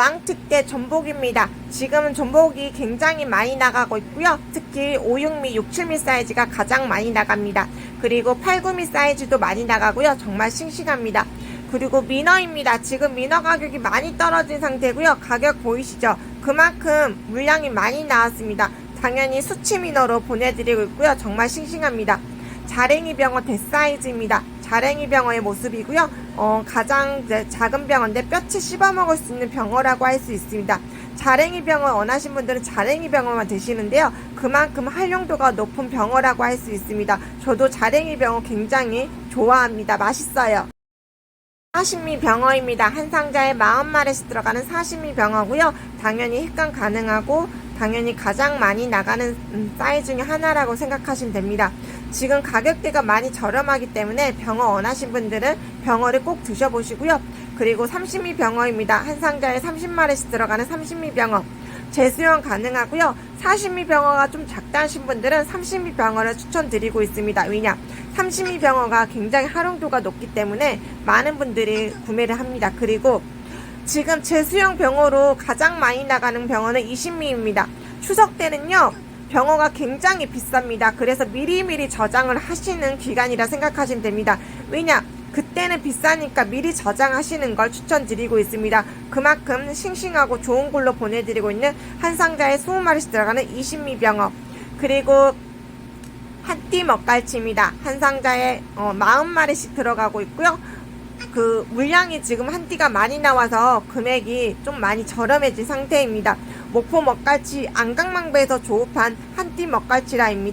왕특대 전복입니다. 지금은 전복이 굉장히 많이 나가고 있고요. 특히 5, 6미, 6, 7미 사이즈가 가장 많이 나갑니다. 그리고 8, 9미 사이즈도 많이 나가고요. 정말 싱싱합니다. 그리고 민어입니다. 지금 민어 가격이 많이 떨어진 상태고요. 가격 보이시죠? 그만큼 물량이 많이 나왔습니다. 당연히 수치 민어로 보내드리고 있고요. 정말 싱싱합니다. 자랭이 병어 대사이즈입니다. 자랭이 병어의 모습이고요. 어, 가장 작은 병어인데 뼈치 씹어 먹을 수 있는 병어라고 할 수 있습니다. 자랭이 병어 원하신 분들은 자랭이 병어만 드시는데요. 그만큼 활용도가 높은 병어라고 할 수 있습니다. 저도 자랭이 병어 굉장히 좋아합니다. 맛있어요. 사시미 병어입니다. 한 상자에 40마리씩 들어가는 사시미 병어고요. 당연히 획간 가능하고 당연히 가장 많이 나가는 음, 사이즈 중에 하나라고 생각하시면 됩니다. 지금 가격대가 많이 저렴하기 때문에 병어 원하신 분들은 병어를 꼭 드셔보시고요. 그리고 30미 병어입니다. 한 상자에 30마리씩 들어가는 30미 병어. 재수용 가능하고요. 40미 병어가 좀 작다 하신 분들은 30미 병어를 추천드리고 있습니다. 왜냐? 30미 병어가 굉장히 활용도가 높기 때문에 많은 분들이 구매를 합니다. 그리고 지금 재수용 병어로 가장 많이 나가는 병어는 20미입니다. 추석 때는요. 병어가 굉장히 비쌉니다. 그래서 미리미리 저장을 하시는 기간이라 생각하시면 됩니다. 왜냐? 그때는 비싸니까 미리 저장하시는 걸 추천드리고 있습니다. 그만큼 싱싱하고 좋은 걸로 보내드리고 있는 한 상자에 20마리씩 들어가는 20미 병어. 그리고 한띠 먹갈치입니다. 한 상자에 어, 40마리씩 들어가고 있고요. 그 물량이 지금 한 띠가 많이 나와서 금액이 좀 많이 저렴해진 상태입니다. 목포 먹갈치 안강망배에서 조업한 한 띠 먹갈치라입니다.